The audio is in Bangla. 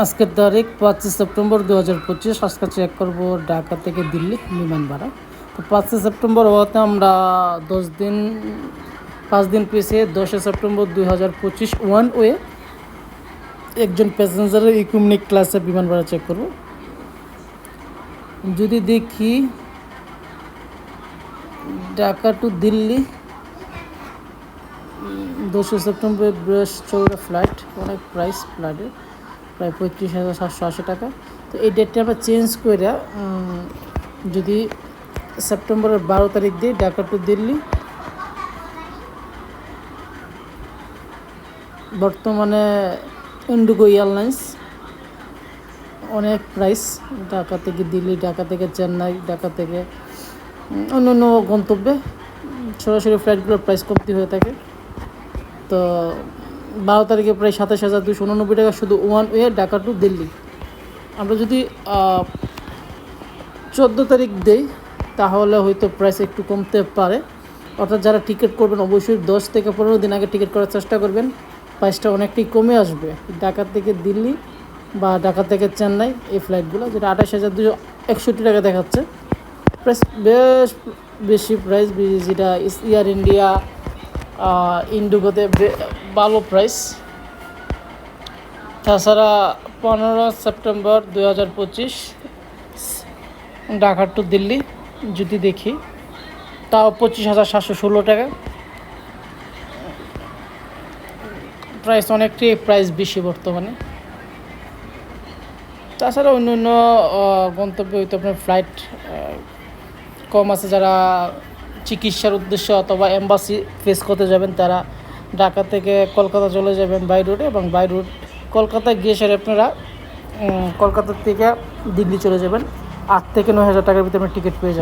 আজকের তারিখ পাঁচই সেপ্টেম্বর দু হাজার পঁচিশ। আজকে চেক করব ঢাকা থেকে দিল্লি বিমান ভাড়া তো পাঁচই সেপ্টেম্বর হওয়াতে আমরা দশ দিন, পাঁচ দিন পিছিয়ে দশই সেপ্টেম্বর দুই হাজার পঁচিশ ওয়ান ওয়ে একজন প্যাসেঞ্জারের ইকোনমিক ক্লাসে বিমান ভাড়া চেক করব। যদি দেখি ঢাকা টু দিল্লি দশই সেপ্টেম্বর বৃহস্পতি চৌড়া ফ্লাইট অনেক প্রাইস ফ্লাইটে প্রায় পঁয়ত্রিশ হাজার সাতশো আশি টাকা। তো এই ডেটটা আমরা চেঞ্জ করে যদি সেপ্টেম্বরের বারো তারিখ দিয়ে ঢাকা টু দিল্লি বর্তমানে ইন্ডিগো এয়ারলাইন্স অনেক প্রাইস ঢাকা থেকে দিল্লি ঢাকা থেকে চেন্নাই ঢাকা থেকে অন্য অন্য গন্তব্যে, সরাসরি ফ্লাইটগুলোর প্রাইস কমতি হয়ে থাকে। তো বারো তারিখে প্রায় সাতাশ হাজার দুশো উননব্বই টাকা শুধু one way Dhaka to Delhi. আমরা যদি চোদ্দ তারিখ দেই, তাহলে হয়তো প্রাইস একটু কমতে পারে। অর্থাৎ যারা টিকিট করবেন, অবশ্যই দশ থেকে পনেরো দিন আগে টিকিট করার চেষ্টা করবেন। প্রাইসটা অনেকটাই কমে আসবে। ঢাকা থেকে দিল্লি বা ঢাকা থেকে চেন্নাই এই ফ্লাইটগুলো যেটা আঠাশ হাজার দুশো একষট্টি টাকা দেখাচ্ছে। প্রাইস বেশ বেশি প্রাইস যেটা এয়ার ইন্ডিয়া ইন্ডিগোতে ভালো প্রাইস তাছাড়া পনেরো সেপ্টেম্বর দুই হাজার পঁচিশ, ঢাকা টু দিল্লি, যদি দেখি। তাও পঁচিশ হাজার সাতশো ষোলো টাকা। প্রাইস অনেকটাই প্রাইস বেশি বর্তমানে। তাছাড়া অন্য অন্য গন্তব্য হয়তো আপনার ফ্লাইট কম আছে যারা চিকিৎসার উদ্দেশ্যে অথবা এম্বাসি ফেস করতে যাবেন, তারা ঢাকা থেকে কলকাতা চলে যাবেন বাই রোডে এবং বাই রুট কলকাতায় গিয়ে সেরে আপনারা কলকাতার কলকাতা থেকে দিল্লি চলে যাবেন। আট থেকে নয় হাজার টাকার ভিতরে আপনার টিকিট পেয়ে যাবেন।